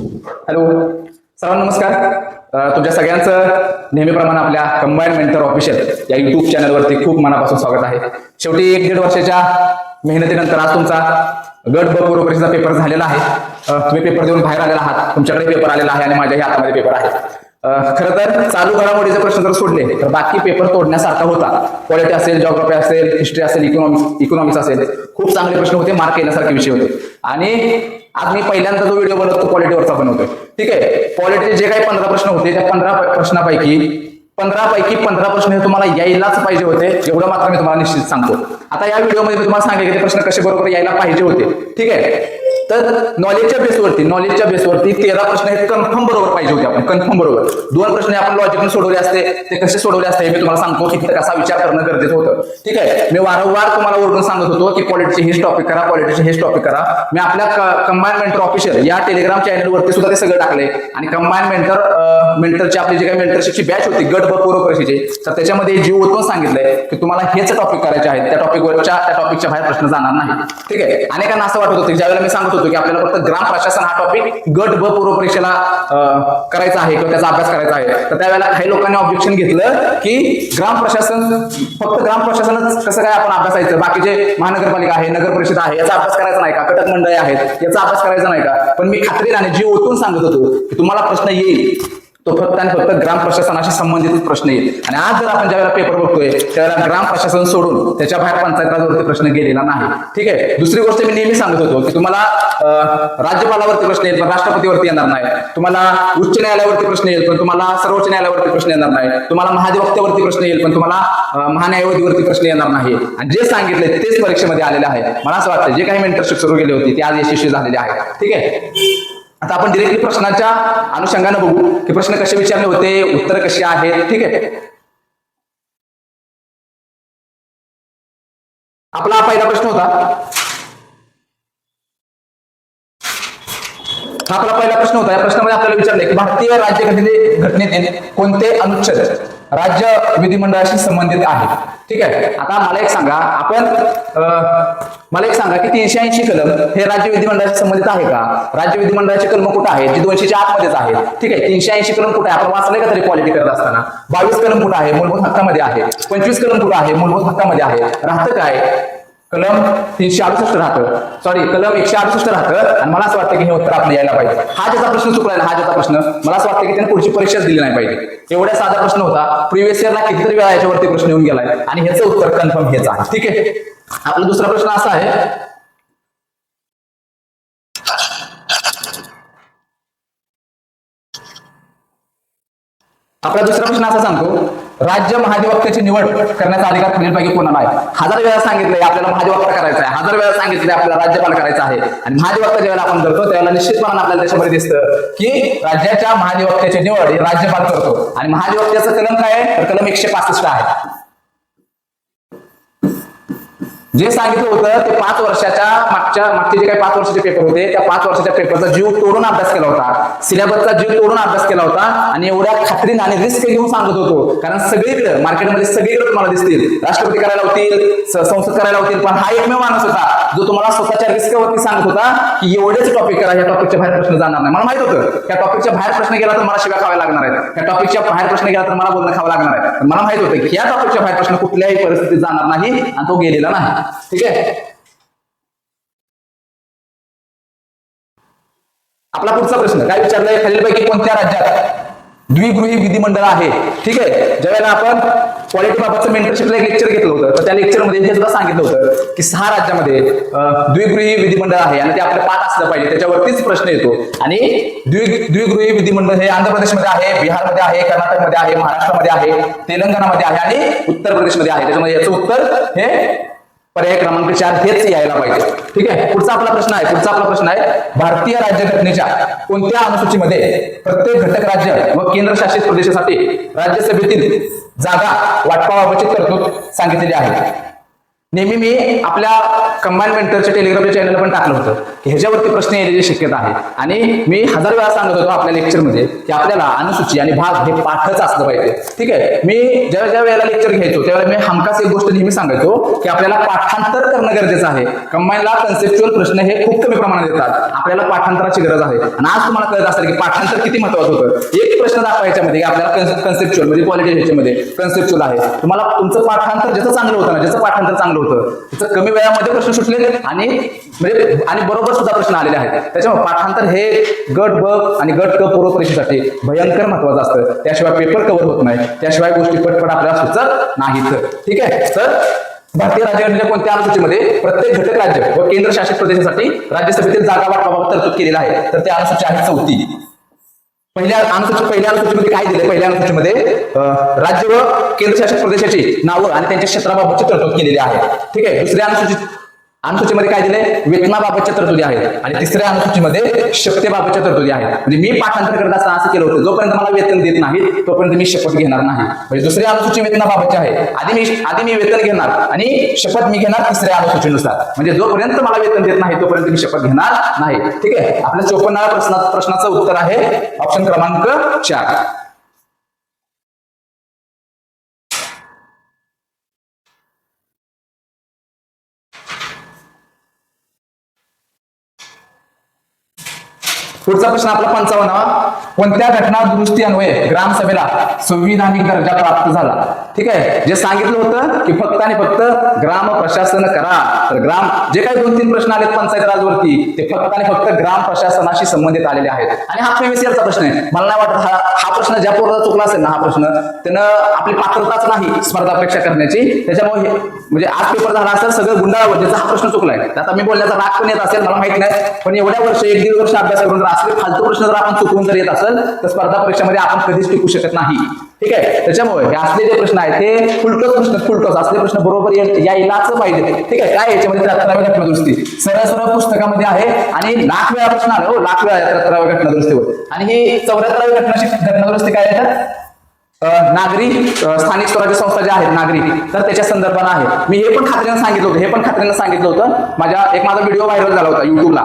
Hello. सर्वांना नमस्कार. तुमच्या सगळ्यांचं नेहमीप्रमाणे आपल्या कंबाईंड मेंटर ऑफिशियल या युट्यूब चॅनलवरती खूप मनापासून स्वागत आहे. शेवटी एक दीड वर्षाच्या मेहनतीनंतर आज तुमचा गट ब पूर्व परीक्षेचा पेपर झालेला आहे. तुम्ही पेपर देऊन बाहेर आलेला आहात. तुमच्याकडे पेपर आलेला आहे आणि माझ्याही हातामध्ये पेपर आहे. खरं तर चालू घडामोडीचे प्रश्न जर सोडले तर बाकी पेपर तोडण्यासारखा होता. पॉलिटी असेल जॉग्राफी असेल हिस्ट्री असेल इकॉनॉमिक्स इकॉनॉमिक्स असेल खूप चांगले प्रश्न होते मार्क येण्यासारखे विषय होते. आणि आज मी पहिल्यांदा जो व्हिडिओ बनवतो क्वालिटीवरचा बनवतोय. ठीक आहे? क्वालिटीचे जे काही पंधरा प्रश्न होते त्या पंधरा प्रश्नापैकी पंधरा पैकी पंधरा प्रश्न हे तुम्हाला यायलाच पाहिजे होते एवढं मात्र मी तुम्हाला निश्चित सांगतो. आता या व्हिडिओमध्ये मी तुम्हाला सांगेल की ते प्रश्न कसे बरोबर यायला पाहिजे होते. ठीक आहे? तर नॉलेजच्या बेसवरती नॉलेजच्या बेसवरती तेरा प्रश्न हे कन्फर्म बरोबर पाहिजे होते आपण कन्फर्म बरोबर. दोन प्रश्न आपण लॉजिकने सोडवले असते ते कसे सोडवले असते हे मी तुम्हाला सांगतो की कसा विचार करणं गरजेचं होतं. ठीक आहे? मी वारंवार तुम्हाला ओरडून सांगत होतो की पॉलिटिक्सचे हेच टॉपिक करा पॉलिटिक्सचे हेच टॉपिक करा. मी आपल्या कंबाईन मेंटर ऑफिशियल या टेलिग्राम चॅनलवरती सुद्धा ते सगळं टाकले आणि कंबाईन मेंटर मेंटरची आपली जी काही मेंटरशिपची बॅच होती गट व पूर्व परीक्षेची तर त्याच्यामध्ये जीव ओतून सांगितलंय की तुम्हाला हेच टॉपिक करायचे आहेत. त्या टॉपिकवरच्या त्या टॉपिकच्या बाहेर प्रश्न जाणार नाही ठीक आहे? अनेकांना असं वाटत होतं की ज्यावेळेला मी सांगतो होतो की आपल्याला फक्त ग्राम प्रशासन हा टॉपिक गट ब पूर्व परीक्षेला करायचा आहे किंवा त्याचा अभ्यास करायचा आहे. तर त्यावेळेला काही लोकांनी ऑब्जेक्शन घेतलं की ग्राम प्रशासन फक्त ग्राम प्रशासनच कसं काय आपण अभ्यासायचं? बाकीचे महानगरपालिका आहे नगर परिषद आहे याचा अभ्यास करायचा नाही का? कटक मंडळी आहेत याचा अभ्यास करायचा नाही का? पण मी खात्रीलाने जीव ओतून सांगत होतो की तुम्हाला प्रश्न येईल. तो फक्त आणि फक्त ग्राम प्रशासनाशी संबंधितच प्रश्न येईल. आणि आज जर आपण ज्यावेळेला पेपर बघतोय त्यावेळेला ग्राम प्रशासन सोडून त्याच्या बाहेर पंचायत राजवरती प्रश्न गेलेला नाही. ठीक आहे? दुसरी गोष्ट मी नेहमी सांगत होतो की तुम्हाला राज्यपालावरती प्रश्न येईल पण राष्ट्रपतीवरती येणार नाही. तुम्हाला उच्च न्यायालयावरती प्रश्न येईल पण तुम्हाला सर्वोच्च न्यायालयावरती प्रश्न येणार नाही. तुम्हाला महाधिवक्त्यावरती प्रश्न येईल पण तुम्हाला महान्यायवादीवरती प्रश्न येणार नाही. आणि जे सांगितले तेच परीक्षेमध्ये आलेले आहे. मला असं वाटतं जे काही मेंटरशिप सुरू केली होती ते आज यशस्वी झालेले आहे ठीक आहे? आता आपण डिरेक्टली प्रश्नाच्या अनुषंगाने बघू की प्रश्न कसे विचारले होते उत्तर कशी आहेत ठीक आहे? आपला हा पहिला प्रश्न होता. हा आपला पहिला प्रश्न होता. या प्रश्नामध्ये आपल्याला विचारले की भारतीय राज्यघटने घटनेतील कोणते अनुच्छेद राज्य विधिमंडळाशी संबंधित आहे. ठीक आहे? आता मला एक सांगा आपण मला एक सांगा की तीनशे ऐंशी कलम हे राज्य विधिमंडळाशी संबंधित आहे का? राज्य विधिमंडळाचे कलम कुठे आहेत? जे दोनशेच्या आतमध्येच आहेत. ठीक आहे तीनशे ऐंशी कलम कुठे आहे? आपण वाचलंय का तरी क्वालिटी करत असताना? बावीस कलम कुठे आहे? मूलभूत हक्कामध्ये आहे. पंचवीस कलम कुठे आहे? मूलभूत हक्कामध्ये आहे. राहतं काय? कलम तीनशे अडुसष्ट राहतं. सॉरी कलम एकशे अडुसष्ट राहतं आणि मला असं वाटतं की हे उत्तर आपलं यायला पाहिजे. हा ज्याचा प्रश्न चुकला ना हा ज्याचा प्रश्न मला असं वाटतं की त्याने पुढची परीक्षाच दिली नाही पाहिजे. एवढा साधा प्रश्न होता. प्रिव्हियस इयरला कितीतरी वेळा याच्यावरती प्रश्न येऊन गेलाय. आणि ह्याचं उत्तर कन्फर्म हेच आहे. ठीक आहे? आपला दुसरा प्रश्न असा आहे. आपला दुसरा प्रश्न असा सांगतो. राज्य महाधिवक्त्याची निवड करण्याचा अधिकार खालीलपैकी कोणाला आहे? हजार वेळा सांगितलंय आपल्याला महाधिवक्ता करायचा आहे. हजार वेळा सांगितलंय आपल्याला राज्यपाल करायचा आहे. आणि महाधिवक्ता ज्यावेळेला आपण करतो त्यावेळेला निश्चितपणाने आपल्याला त्याच्यामध्ये दिसतं की राज्याच्या महाधिवक्त्याची निवड राज्यपाल करतो. आणि महाधिवक्त्याचं कलम काय आहे? तर कलम एकशे पासष्ट आहे. जे सांगितलं होतं ते पाच वर्षाच्या मागच्या मागचे जे काही पाच वर्षाचे पेपर होते त्या पाच वर्षाच्या पेपरचा जीव तोडून अभ्यास केला होता. सिलेबसचा जीव तोडून अभ्यास केला होता आणि एवढ्या खात्रीने आणि रिस्क घेऊन सांगत होतो. कारण सगळीकडे मार्केटमध्ये सगळीकडे तुम्हाला दिसतील. राष्ट्रपती करायला होतील संसद करायला होतील पण हा एकमेव माणूस होता जो तुम्हाला स्वतःच्या रिस्कवरती सांगत होता की एवढेच टॉपिक करा या टॉपिकच्या बाहेर प्रश्न जाणार नाही. मला माहीत होतं त्या टॉपिकच्या बाहेर प्रश्न गेला तर मला शिव्या खाव्या लागणार आहेत. त्या टॉपिकच्या बाहेर प्रश्न गेला तर मला बोलणं खावं लागणार आहे. मला माहीत होतं की या टॉपिकच्या बाहेर प्रश्न कुठल्याही परिस्थितीत जाणार नाही आणि तो गेलेला नाही. ठीक आहे? आपला पुढचा प्रश्न काय विचारलाय? खालीलपैकी कोणत्या राज्यात द्विगृही विधिमंडळ आहे? ठीक आहे? ज्यावेळेला आपण क्वालिटी बाबतचं मेंटरशिपला एक लेक्चर घेतलं होतं तर त्या लेक्चरमध्ये हे सुद्धा सांगितलं होतं की सहा राज्यामध्ये द्विगृही विधिमंडळ आहे आणि ते आपलं पाठ असलं पाहिजे त्याच्यावरतीच प्रश्न येतो. आणि द्वि द्विगृही विधिमंडळ हे आंध्र प्रदेशमध्ये आहे बिहारमध्ये आहे कर्नाटकमध्ये आहे महाराष्ट्रामध्ये आहे तेलंगणामध्ये आहे आणि उत्तर प्रदेशमध्ये आहे. त्याच्यामध्ये याचं उत्तर हे पर्याय क्रमांक चार हेच यायला पाहिजे. ठीक आहे? पुढचा आपला प्रश्न आहे पुढचा आपला प्रश्न आहे भारतीय राज्यघटनेच्या कोणत्या अनुसूचीमध्ये प्रत्येक घटक राज्य व केंद्रशासित प्रदेशासाठी राज्यसभेतील जागा वाटपाबाबतची तरतूद सांगितलेली आहे? नेहमी मी आपल्या कंबाईन मेंटरच्या टेलिग्रामच्या चॅनल पण टाकलं होतं. की ह्याच्यावरती प्रश्न येण्याची शक्यता आहे. आणि मी हजार वेळा सांगत होतो आपल्या लेक्चरमध्ये की आपल्याला अनुसूची आणि भाग हे पाठच असलं पाहिजे. ठीक आहे? मी ज्या ज्या वेळेला लेक्चर घ्यायचो त्यावेळेला मी हमखास एक गोष्ट नेहमी सांगायचो की आपल्याला पाठांतर करणं गरजेचं आहे. कंबाईनला कन्सेप्च्युअल प्रश्न हे खूप कमी प्रमाणात येतात. आपल्याला पाठांतराची गरज आहे. आणि आज तुम्हाला कळत असेल की पाठांतर किती महत्वाचं होतं. एक प्रश्न दाखवायच्या मध्ये आपल्याला कन्सेप्च्युअल म्हणजे क्वालिटी ह्याच्यामध्ये कन्सेप्च्युअल आहे. तुम्हाला तुमचं पाठांतर ज्याचं चांगलं होतं ना ज्याचं पाठांतर चांगलं होतं. त्याचं कमी वेळामध्ये प्रश्न सुटले आणि म्हणजे आणि बरोबर सुद्धा प्रश्न आलेले आहेत. त्याच्यामुळे पाठांतर हे गट ब आणि गट क पूर्व परीक्षेसाठी भयंकर महत्वाचं असतं. त्याशिवाय पेपर कव्हर होत नाही. त्याशिवाय गोष्टी पटपट आपल्याला सुचत नाहीत. ठीक आहे? तर भारतीय राज्यघटनेच्या कोणत्या अनुसूचीमध्ये प्रत्येक घटक राज्य व केंद्रशासित प्रदेशासाठी राज्यसभेतील जागा वाटपाबाबत तरतूद केलेला आहे? तर त्या अनुसूची आहे चौथी. पहिल्या अनुसूची पहिल्या अनुसूचीमध्ये काय दिले पहिल्या अनुसूचीमध्ये राज्य व केंद्रशासित प्रदेशाची नावं आणि त्यांच्या क्षेत्राबाबतची तरतूद केलेली आहे. ठीक आहे? दुसऱ्या अनुसूचित अनुसूचीमध्ये काय दिले वेतनाबाबतच्या तरतुदी आहेत आणि तिसऱ्या अनुसूचीमध्ये शक्तीबाबतच्या तरतुदी आहेत म्हणजे मी पाठांतर करत असताना असं केलं होतं. जोपर्यंत मला वेतन देत नाही तोपर्यंत मी शपथ घेणार नाही. म्हणजे दुसऱ्या अनुसूची वेतनाबाबतची आहे. आधी मी आधी मी वेतन घेणार आणि शपथ मी घेणार तिसऱ्या अनुसूचीनुसार. म्हणजे जोपर्यंत मला वेतन देत नाही तोपर्यंत मी शपथ घेणार नाही. ठीक आहे? आपल्या चोपन्नाव्या प्रश्ना प्रश्नाचं उत्तर आहे. ऑप्शन क्रमांक चार. पुढचा प्रश्न आपला पंचावन्नावा. कोणत्या घटना दुरुस्ती अन्वये ग्रामसभेला संविधानिक दर्जा प्राप्त झाला? ठीक आहे? जे सांगितलं होतं की फक्त आणि फक्त ग्राम प्रशासन करा. तर ग्राम जे काही दोन तीन प्रश्न आलेत पंचायत राजवरती ते फक्त आणि फक्त ग्राम प्रशासनाशी संबंधित आलेले आहेत. आणि हा फेमिसियरचा प्रश्न आहे. मला नाही वाटत हा हा प्रश्न ज्या पोराला चुकला असेल ना हा प्रश्न त्यानं आपली पात्रताच नाही स्पर्धा परीक्षा करण्याची. त्याच्यामुळे म्हणजे आज पेपर झाला असेल सगळं गुंडाळावर ज्याचा हा प्रश्न चुकलाय. आता मी बोलण्याचा राग पण येत असेल मला माहीत नाही. पण एवढ्या वर्ष एक दीड वर्ष अभ्यास करून जर असले फालतू प्रश्न जर आपण चुकवून जर येत असेल तर स्पर्धा परीक्षेमध्ये आपण कधीच टिकू शकत नाही. ठीक आहे? त्याच्यामुळे हे असले जे प्रश्न आहेत ते फुलटोच प्रश्न फुलटोच. असले प्रश्न बरोबर यायलाच पाहिजे. ठीक आहे? काय याच्यामध्ये? त्र्याहत्तराव्या घटना दुरुस्ती सरळ सरळ पुस्तकामध्ये आहे आणि लाख वेळा प्रश्न आलं हो लाख वेळा त्र्याहत्तराव्या घटना दुरुस्तीवर आणि ही चौऱ्याहत्तरावी घटना घटना दुरुस्ती काय येतात नागरी स्थानिक स्वराज्य संस्था ज्या आहेत नागरी तर त्याच्या संदर्भात आहे. मी हे पण खात्रीनं सांगितलं होतं हे पण खात्रीनं सांगितलं होतं. माझ्या एक माझा व्हिडिओ व्हायरल झाला होता युट्यूबला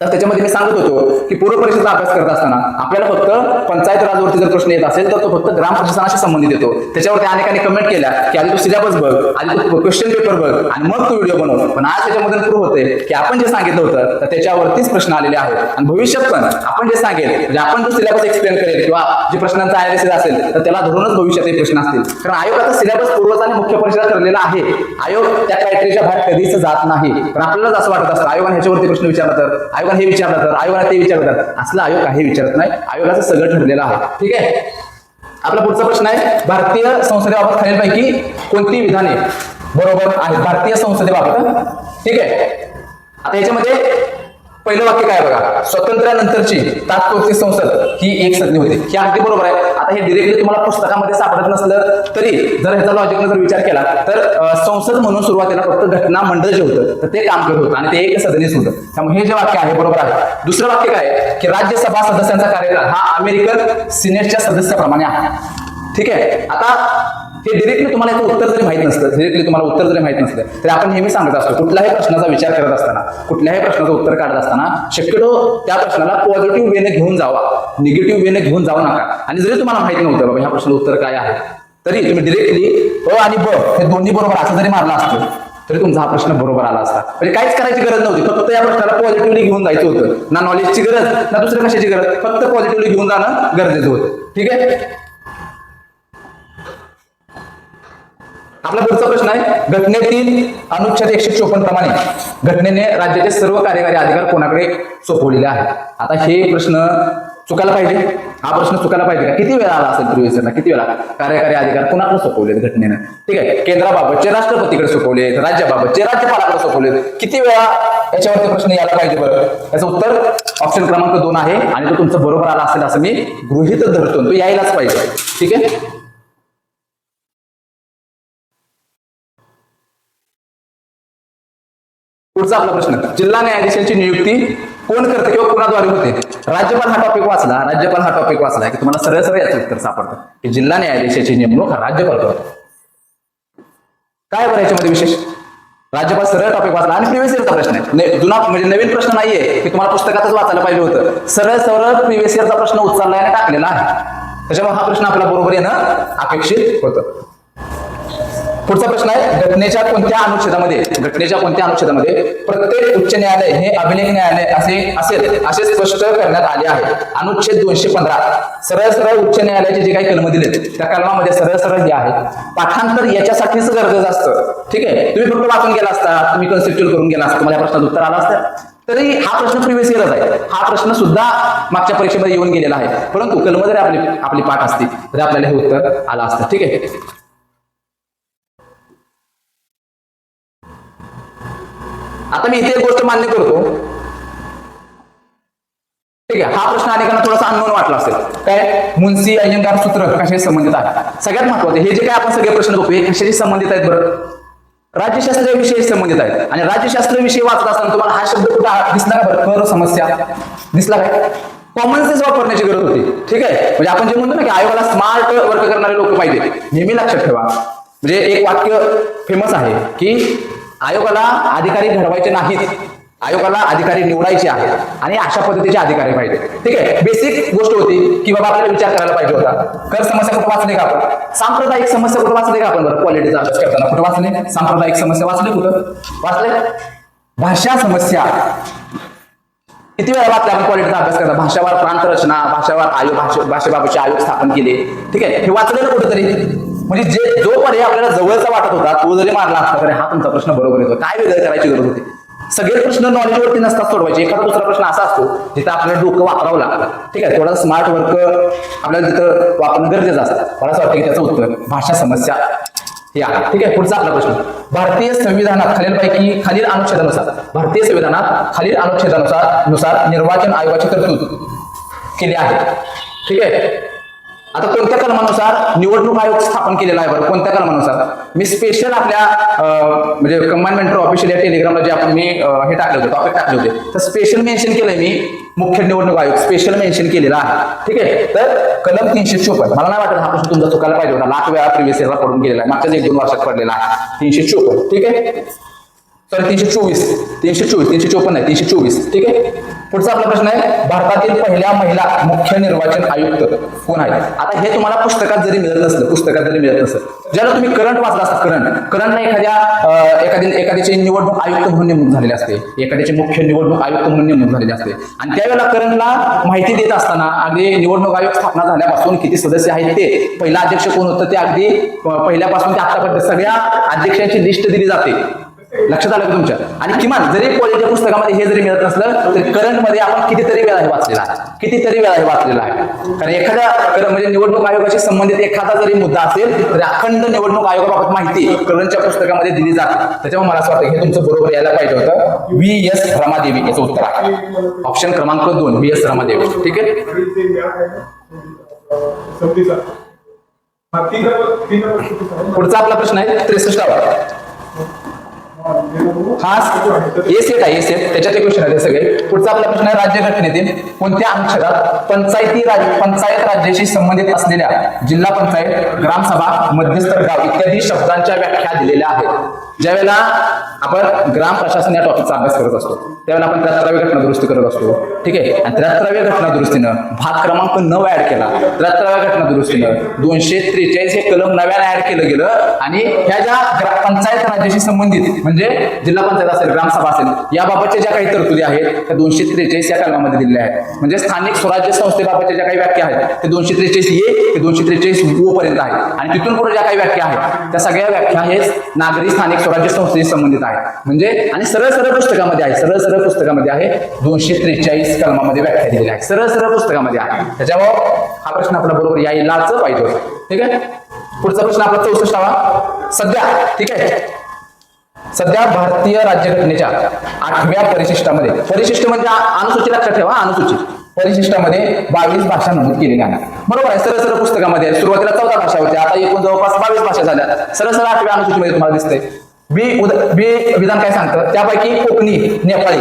तर त्याच्यामध्ये मी सांगत होतो की पूर्व परीक्षेचा अभ्यास करत असताना आपल्याला फक्त पंचायत राजवरती जर प्रश्न येत असेल तर तो फक्त ग्राम प्रशासनाशी संबंधित येतो. त्याच्यावरती अनेकांनी कमेंट केल्या की आधी तू सिलेबस बघ आधी तू क्वेश्चन पेपर बघ आणि मग तू व्हिडिओ बनव. पण आज त्याच्यामधून प्रूव्ह होते की आपण जे सांगितलं होतं तर त्याच्यावरतीच प्रश्न आलेले आहेत. आणि भविष्यात पण आपण जे सांगेल म्हणजे आपण जो सिलेबस एक्सप्लेन करेल किंवा जे प्रश्नांचा अनालिसिस असेल तर त्याला धरूनच भविष्यात प्रश्न असतील. कारण आयोगाचा सिलेबस पूर्वज आणि मुख्य परीक्षा ठरलेला आहे. आयोग त्या क्रायटेरियाच्या बाहेर कधीच जात नाही. पण आपल्यालाच असं वाटत असतं आयोगाने ह्याच्यावरती प्रश्न विचारला तर? आयोग आयोगाला हे विचारलं तर आयोगाने ते विचारलं तर असलं आयोग काही विचारत नाही आयोगाचं सगळं ठरलेलं आहे. ठीक आहे? आपला पुढचा प्रश्न आहे भारतीय संसदेबाबत खालीलपैकी कोणती विधाने बरोबर आहेत? भारतीय संसदेबाबत ठीक आहे? आता याच्यामध्ये पहिलं वाक्य काय बघा? स्वातंत्र्यानंतरची तात्पुरती संसद ही एक संधी होती. हे अगदी बरोबर आहे. आता हे डिरेक्टली तुम्हाला पुस्तकामध्ये सापडत नसलं तरी जर ह्याचा लॉजिकने जर विचार केला तर संसद म्हणून सुरुवातीला फक्त घटना मंडळ जे होतं तर ते काम करत होतं आणि ते एक सदनीच होतं. त्यामुळे हे जे वाक्य आहे बरोबर आहे. दुसरं वाक्य काय आहे? की राज्यसभा सदस्यांचा कार्यकाळ हा अमेरिकन सिनेटच्या सदस्याप्रमाणे आहे. ठीक आहे? आता हे डिरेक्टली तुम्हाला याचं उत्तर जरी माहीत नसतं डिरेक्टली तुम्हाला उत्तर जरी माहीत नसलं तरी आपण नेहमी सांगत असतो कुठल्याही प्रश्नाचा विचार करत असताना कुठल्याही प्रश्नाचं उत्तर काढत असताना शक्यतो त्या प्रश्नाला पॉझिटिव्ह वेने घेऊन जावा निगेटिव्ह वेने घेऊन जाऊ नका. आणि जरी तुम्हाला माहीत नव्हतं बाबा ह्या प्रश्नाचं उत्तर काय आहे तरी तुम्ही डिरेक्टली अ आणि ब हे दोन्ही बरोबर असं जरी मारला असतो तरी तुमचा हा प्रश्न बरोबर आला असता. म्हणजे काहीच करायची गरज नव्हती फक्त या प्रश्नाला पॉझिटिव्हली घेऊन जायचं होतं. ना नॉलेजची गरज ना दुसऱ्या कशाची गरज फक्त पॉझिटिव्हली घेऊन जाणं गरजेचं होतं. ठीक आहे? आपला पुढचा प्रश्न आहे घटनेतील अनुच्छेद एकशे चोपन्न प्रमाणे घटनेने राज्याचे सर्व कार्यकारी अधिकार कोणाकडे सोपवलेले आहेत? आता हे प्रश्न चुकायला पाहिजे. हा प्रश्न चुकायला पाहिजे का? किती वेळा आला असेल प्रिव्हियसरला किती वेळा कार्यकारी अधिकार कोणाकडे सोपवलेत घटनेनं? ठीक आहे केंद्राबाबतचे राष्ट्रपतीकडे सोपवलेत राज्याबाबतचे राज्यपालाकडे सोपवलेत. किती वेळा याच्यावरती प्रश्न यायला पाहिजे बरं? याचं उत्तर ऑप्शन क्रमांक दोन आहे आणि तो तुमचं बरोबर आला असेल असं मी गृहित धरतो तो यायलाच पाहिजे. ठीक आहे? पुढचा आपला प्रश्न. जिल्हा न्यायाधीशांची नियुक्ती कोण करते किंवा कोणाद्वारे होते? राज्यपाल हा टॉपिक वाचला. राज्यपाल हा टॉपिक वाचला. की तुम्हाला सरळ सरळ याचं उत्तर सापडतं. की जिल्हा न्यायाधीशाची नेमणूक हा राज्यपाल करतो. काय बरं याच्यामध्ये विशेष? राज्यपाल सरळ टॉपिक वाचला. आणि प्रिव्हियस इयरचा प्रश्न आहे. जुना म्हणजे नवीन प्रश्न नाहीये की तुम्हाला पुस्तकातच वाचायला पाहिजे होतं. सरळ सरळ प्रिव्हियस इयरचा प्रश्न उचललाय आणि टाकलेला आहे. त्याच्यामुळे हा प्रश्न आपला बरोबर येणं अपेक्षित होतं. पुढचा प्रश्न आहे घटनेच्या कोणत्या अनुच्छेदामध्ये घटनेच्या कोणत्या अनुच्छेदामध्ये प्रत्येक उच्च न्यायालय हे अभिलेख न्यायालय असे असेल असे स्पष्ट करण्यात आले आहे. अनुच्छेद दोनशे पंधरा. सरळ सरळ उच्च न्यायालयाचे जे काही कलम दिलेत त्या कलमामध्ये सरळ सरळ जे आहे. पाठांतर याच्यासाठीच गरजेचं असतं. ठीक आहे? तुम्ही फक्त वाचून गेला असता तुम्ही कन्सेप्च्युअल करून गेला असता तुम्हाला या उत्तर आला असतं. तरी हा प्रश्न प्रिव्हियस इयरच आहे. हा प्रश्न सुद्धा मागच्या परीक्षेमध्ये येऊन गेलेला आहे. परंतु कलम जरी आपली आपली पाठ असती तरी आपल्याला हे उत्तर आलं असतं. ठीक आहे? आता मी इथे एक गोष्ट मान्य करतो. ठीक आहे हा प्रश्न अनेकांना थोडासा अननोन वाटला असेल. काय? मुन्सी अय्यंगार सूत्र कशाशी संबंधित आहे सगळ्यात महत्त्वाचे हे जे काय आपण सगळे प्रश्न बघतो हे कशाशी संबंधित आहेत बरं? राज्यशास्त्राविषयी संबंधित आहेत. आणि राज्यशास्त्राविषयी वाचत असताना तुम्हाला हा शब्द कुठे दिसला का बरं? कर समस्या. दिसला काय? कॉमन सेन्स वापरण्याची गरज होती. ठीक आहे? म्हणजे आपण जे म्हणतो ना की आयोगाला स्मार्ट वर्क करणारे लोक पाहिजे नेहमी लक्षात ठेवा. म्हणजे एक वाक्य फेमस आहे की आयोगाला अधिकारी घडवायचे नाहीत. आयोगाला अधिकारी निवडायचे आहेत. आणि अशा पद्धतीचे अधिकारी पाहिजे. ठीक आहे? बेसिक गोष्ट होती की बाबा आपल्याला विचार करायला पाहिजे होता. कर समस्या कुठं वाचले का आपण? सांप्रदायिक समस्या कुठं वाचले का आपण बरं? क्वालिटीचा अभ्यास करताना कुठं वाचले? सांप्रदायिक समस्या वाचले कुठं? वाचले? भाषा समस्या. किती वेळा वाचले आपण क्वालिटीचा अभ्यास करता भाषावर प्रांतरचना भाषावर आयोग भाषेबाबतचे आयोग स्थापन केले. ठीक आहे? हे वाचलेलं कुठेतरी? म्हणजे जे जो पर्याय आपल्याला जवळचा वाटत होता तो जरी मारला असता तरी हा तुमचा प्रश्न बरोबर येतो. काय वेगळं करायची गरज होती? सगळे प्रश्न नॉलेजवरती नसतात सोडवायचे. एखादा दुसरा प्रश्न असा असतो जिथं आपल्याला डोकं वापरावं लागतं. ठीक आहे थोडा स्मार्ट वर्क आपल्याला तिथं वापरणं गरजेचं असतं. मला असं वाटतं की त्याचं उत्तर भाषा समस्या हे आहे. ठीक आहे पुढचा आपला प्रश्न. भारतीय संविधानात खालीलपैकी खालील अनुच्छेदानुसार भारतीय संविधानात खालील अनुच्छेदानुसार नुसार निर्वाचन आयोगाची तरतूद केली आहे. ठीक आहे? आता कोणत्या कलमानुसार निवडणूक आयोग स्थापन केलेला आहे बरं? कोणत्या कलमानुसार? मी स्पेशल आपल्या म्हणजे म्हणजे मेंटर ऑफिशियल या टेलिग्रामला जे आपण मी हे टाकले होते टॉपिक टाकले होते तर स्पेशल मेन्शन केलंय मी मुख्य निवडणूक आयोग. स्पेशल मेन्शन केलेला आहे. ठीक आहे? तर कलम तीनशे चोपन्न. मला नाही वाटत हा प्रश्न तुमचा चुकायला पाहिजे होता. लाख वेळा प्रिव्हियस इयरला पडून गेलेला आहे. मागच्याच एक दोन वर्षात पडलेला आहे. तीनशे चोपन्न. ठीक आहे? तर तीनशे चोवीस तीनशे चोवीस तीनशे चोपन्न आहे तीनशे चोवीस. ठीक आहे? पुढचा आपला प्रश्न आहे भारतातील पहिल्या महिला मुख्य निर्वाचन आयुक्त कोण आहे आता हे तुम्हाला पुस्तकात जरी मिळत नसलं पुस्तकात जरी मिळत नसलं ज्याला तुम्ही करंट वाचला असता करंट करंटला एखाद्या एखादी एखाद्याचे निवडणूक आयुक्त म्हणून नेमणूक झालेले असते एखाद्याचे मुख्य निवडणूक आयुक्त म्हणून नेमणूक झालेले असते. आणि त्यावेळेला करंटला माहिती देत असताना अगदी निवडणूक आयोग स्थापना झाल्यापासून किती सदस्य आहेत ते पहिला अध्यक्ष कोण होतं ते अगदी पहिल्यापासून ते आतापर्यंत सगळ्या अध्यक्षांची लिस्ट दिली जाते. लक्षात आलं का तुमच्या? आणि किमान जरी कॉलेजच्या पुस्तकामध्ये हे जरी मिळत नसलं तरी करंटमध्ये आपण कितीतरी वेळा हे वाचलेला आहे. कितीतरी वेळा हे वाचलेला आहे. कारण एखाद्या म्हणजे निवडणूक आयोगाशी संबंधित एखादा जरी मुद्दा असेल तरी अखंड निवडणूक आयोगाबाबत माहिती करंटच्या पुस्तकामध्ये दिली जाते. त्याच्यामुळे मला असं वाटतं की हे तुमचं बरोबर यायला पाहिजे होतं. व्ही एस रमादेवी याचं उत्तर आहे. ऑप्शन क्रमांक दोन व्ही एस रमादेवी. ठीक आहे? पुढचा आपला प्रश्न आहे त्रेसष्टावा. हा ए सेट आहे ए सेट त्याच्यात क्वेश्चन आहे सगळे. पुढचा आपला प्रश्न आहे राज्यघटनेतील कोणत्या अनुच्छेदात पंचायती राज पंचायत राज्याशी संबंधित असलेल्या जिल्हा पंचायत ग्रामसभा मध्यस्थ गाव इत्यादी शब्दांच्या व्याख्या दिलेल्या आहेत. ज्यावेळेला आपण ग्राम प्रशासन या टॉपिकचा अभ्यास करत असतो. त्यावेळेला आपण त्र्याहत्तरावी घटना दुरुस्ती करत असतो. ठीक आहे? आणि त्र्याहत्तराव्या घटना दुरुस्तीनं भाग क्रमांक नऊ ऍड केला. त्र्याहत्तराव्या घटना दुरुस्तीनं दोनशे त्रेचाळीस हे कलम नव्याने ऍड केलं गेलं. आणि ह्या ज्या पंचायत राज्याशी संबंधित म्हणजे जिल्हा पंचायत असेल ग्रामसभा असेल याबाबतच्या ज्या काही तरतुदी आहेत त्या दोनशे त्रेचाळीस या कलमामध्ये दिलेल्या आहेत. म्हणजे स्थानिक स्वराज्य संस्थेबाबतच्या ज्या काही व्याख्या आहेत ते दोनशे त्रेचाळीस ए ते दोनशे त्रेचाळीस ओ पर्यंत आहेत. आणि तिथून पुढे ज्या काही व्याख्या आहेत त्या सगळ्या व्याख्या हे नागरी स्थानिक स्वराज्य संस्थेशी संबंधित आहेत. म्हणजे आणि सरळ सरळ पुस्तकामध्ये आहे. सरळ सरळ पुस्तकामध्ये आहे. दोनशे त्रेचाळीस कलमामध्ये व्याख्या दिलेली आहे सरळ सरळ पुस्तकामध्ये आहे. त्याच्यामुळे हा प्रश्न आपला बरोबर यायलाच पाहिजे होता. ठीक आहे? पुढचा प्रश्न आपला चौसष्टावा सध्या ठीक आहे? सध्या भारतीय राज्यघटनेच्या आठव्या परिशिष्टामध्ये परिशिष्ट म्हणजे अनुसूची लक्षात ठेवा अनुसूची. परिशिष्टामध्ये बावीस भाषा नमूद केलेल्या आहेत बरोबर आहे? सरळ सरळ पुस्तकामध्ये सुरुवातीला चौदा भाषा होत्या. आता एकूण जवळपास बावीस भाषा झाल्या. सरळ सरळ आठव्या अनुसूचीमध्ये तुम्हाला दिसतंय. बी उद बी विधान काय सांगतं? त्यापैकी कोकणी नेपाळी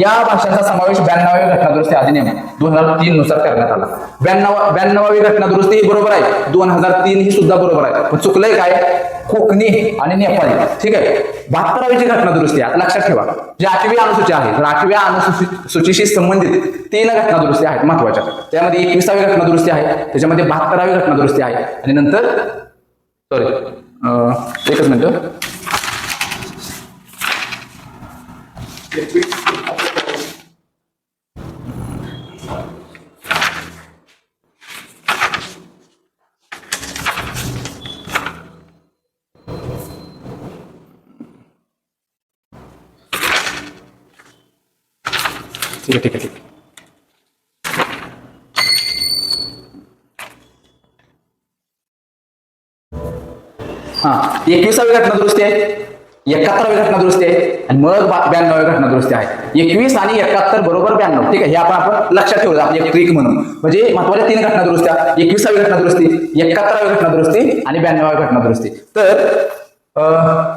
या भाषांचा समावेश ब्याण्णवावी घटनादुरुस्ती अधिनियम दोन हजार तीन नुसार करण्यात आला. ब्याण्णव ब्याण्णवावी घटनादुरुस्ती ही बरोबर आहे. दोन हजार तीन ही सुद्धा बरोबर आहे. पण चुकलंय काय? कोकणी आणि नेपाळी. ठीक आहे? बहात्तरावीची घटनादुरुस्ती आहे. आता लक्षात ठेवा. जी आठवी अनुसूची आहे तर आठव्या अनुसूची सूचीशी संबंधित तीन घटनादुरुस्ती आहेत महत्त्वाच्या त्यामध्ये एकविसावी घटनादुरुस्ती आहे त्याच्यामध्ये बहात्तरावी घटनादुरुस्ती आहे आणि नंतर सॉरी एकच मिनिट. ठीक आहे ठीक आहे ठीक आहे. हा एकविसावी घटना दुरुस्ती आहे? एकाहत्तरावी घटना दुरुस्ती आहे आणि मग बा- घटना दुरुस्ती आहे. एकवीस आणि एकाहत्तर बरोबर ब्याण्णव. ठीक आहे हे आपण आपण लक्षात ठेवलं आपली एक ट्रिक म्हणून. म्हणजे महत्त्वाच्या तीन घटना दुरुस्त्या एकविसावी घटना दुरुस्ती एकाहत्तरावी घटना दुरुस्ती आणि ब्याण्णवावी घटना दुरुस्ती तर अं,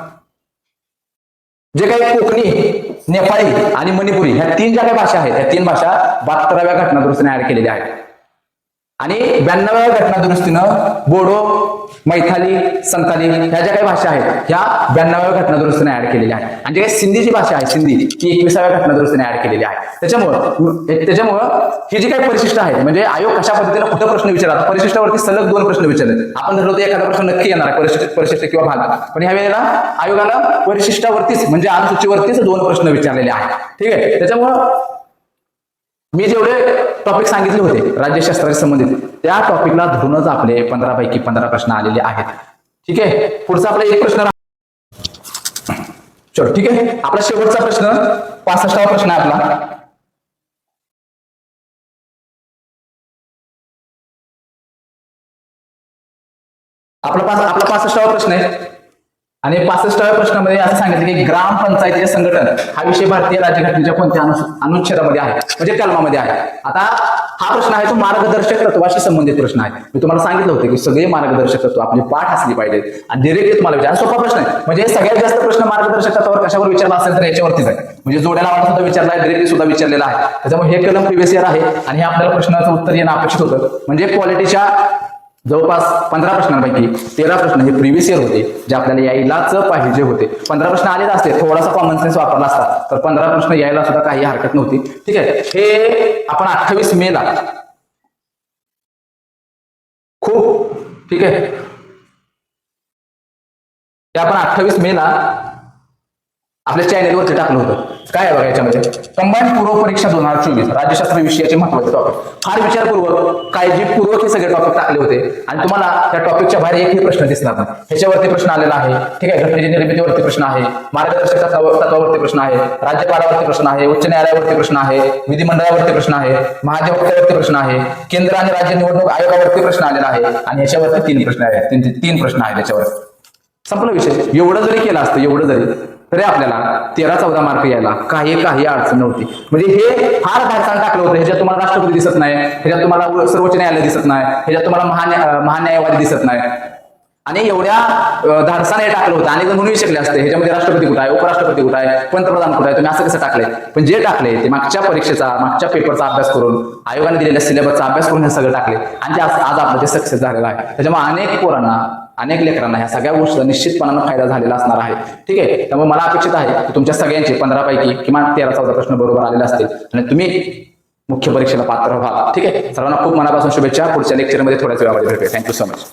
जे काही कोकणी नेपाळी आणि मणिपुरी ह्या तीन ज्या काही भाषा आहेत ह्या तीन भाषा बहात्तराव्या घटना दुरुस्तीने ऍड केलेल्या आहेत. आणि ब्याण्णव्या घटना दुरुस्तीनं बोडो मैथाली संताली ह्या ज्या काही भाषा आहेत ह्या ब्याण्णव्या घटना दुरुस्तीने ऍड केलेल्या आहेत. आणि जे काही सिंधीची भाषा आहे सिंधी ती एकविसाव्या घटना दुरुस्तीने ऍड केलेली आहे. त्याच्यामुळं त्याच्यामुळं ही जी काही परिशिष्ट आहे म्हणजे आयोग कशा पद्धतीने कुठं प्रश्न विचारात परिशिष्टावरती सलग दोन प्रश्न विचारले आपण ठरवतो एखादा प्रश्न नक्की येणार आहे परिशिष्ट परिशिष्ट किंवा भाग. पण ह्या वेळेला आयोगाला परिशिष्टावरतीच म्हणजे अनुसूचीवरतीच दोन प्रश्न विचारलेले आहेत. ठीक आहे? त्याच्यामुळं मी जेवढे टॉपिक सांगितले होते राज्यशास्त्राशी संबंधित त्या टॉपिकला धरूनच आपले पंधरा पैकी पंधरा प्रश्न आलेले आहेत. ठीक आहे? पुढचा आपला एक प्रश्न चलो ठीक आहे? आपला शेवटचा प्रश्न पासष्टावा प्रश्न आहे आपला. आपला पास आपला पासष्टावा प्रश्न आहे. आणि पासष्टाव्या प्रश्नामध्ये असं सांगितलं की ग्रामपंचायतीचे संघटन हा विषय भारतीय राज्यघटनेच्या कोणत्या अनुच्छेदामध्ये आहे? म्हणजे कलमामध्ये आहे. आता हा प्रश्न आहे तो मार्गदर्शक तत्वाशी संबंधित प्रश्न आहे. मी तुम्हाला सांगितलं होतं की सगळे मार्गदर्शक तत्व आपली पाठ असली पाहिजेत आणि डिरेक्टली तुम्हाला विचार सोपा प्रश्न आहे. म्हणजे सगळ्यात जास्त प्रश्न मार्गदर्शक तत्वावर कशावर विचारला असेल तर याच्यावरतीच आहे. म्हणजे जोड्याला वाटा सुद्धा विचारला आहे डिरेक्टली सुद्धा विचारलेला आहे. त्याच्यामुळे हे कलम प्रिव्हियस इयर आहे आणि हे आपल्याला प्रश्नाचं उत्तर येणं अपेक्षित होतं. म्हणजे क्वालिटीच्या जवळपास पंधरा प्रश्नांपैकी तेरा प्रश्न हे प्रिव्हियस इयर होते जे आपल्याला यायलाच पाहिजे होते. पंधरा प्रश्न आलेच असते थोडासा कॉमन सेन्स वापरला असता. तर पंधरा प्रश्न यायला सुद्धा काही हरकत नव्हती. ठीक आहे हे आपण अठ्ठावीस मे ला. खूप ठीक आहे. ते आपण अठ्ठावीस मे ला आपल्या चॅनेलवरती टाकलं होतं. काय आहे बघा याच्यामध्ये? कंबाईन पूर्व परीक्षा दोन हजार चोवीस राज्यशास्त्र विषयाचे महत्त्वाचे टॉपिक फार विचारपूर्वक काळजीपूर्वक हे सगळे टॉपिक टाकले होते आणि तुम्हाला त्या टॉपिकच्या बाहेर एकही प्रश्न दिसणार नाही. ह्याच्यावरती प्रश्न आलेला आहे. ठीक आहे घटनेची निर्मितीवरती प्रश्न आहे मार्गदर्शक तत्वावरती प्रश्न आहे राज्यपालावरती प्रश्न आहे उच्च न्यायालयावरती प्रश्न आहे विधिमंडळावरती प्रश्न आहे महाधिवक्त्यावरती प्रश्न आहे केंद्र आणि राज्य निवडणूक आयोगावरती प्रश्न आलेला आहे आणि याच्यावरती तीन प्रश्न आहेत. तीन प्रश्न आहेत याच्यावर संपला विषय. एवढं जरी केलं असतं एवढं जरी तरी आपल्याला तेरा चौदा मार्क यायला काही काही अडचण नव्हती. म्हणजे हे फार भारतानं टाकलं होतं. ह्याच्यात तुम्हाला राष्ट्रपती दिसत नाही. ह्याच्यात तुम्हाला सर्वोच्च न्यायालय दिसत नाही. ह्याच्यात तुम्हाला महान्या महान्यायवादी दिसत नाही. आणि एवढ्या धाडसाने हे टाकलं होतं. आणि जर म्हणून शकले असते. ह्याच्यामध्ये राष्ट्रपती कुठं आहे? उपराष्ट्रपती कुठं आहे? पंतप्रधान कुठं आहे? तुम्ही असं कसं टाकलंय? पण जे टाकले ते मागच्या परीक्षेचा मागच्या पेपरचा अभ्यास करून आयोगाने दिलेल्या सिलेबसचा अभ्यास करून हे सगळं टाकले आणि ते आज आज आपलं ते सक्सेस झालेलं आहे. त्याच्यामुळे अनेक पोरांना अनेक लेकरांना ह्या सगळ्या गोष्टी निश्चितपणानं फायदा झालेला असणार आहे. ठीक आहे? त्यामुळे मला अपेक्षित आहे की तुमच्या सगळ्यांचे पंधरा पैकी किमान तेरा चौदा प्रश्न बरोबर आलेले असतील आणि तुम्ही मुख्य परीक्षेला पात्र व्हा ठीक आहे? सर्वांना खूप मनापासून शुभेच्छा. पुढच्या लेक्चरमध्ये थोड्याच वेळामध्ये भेटूया. Thank you so much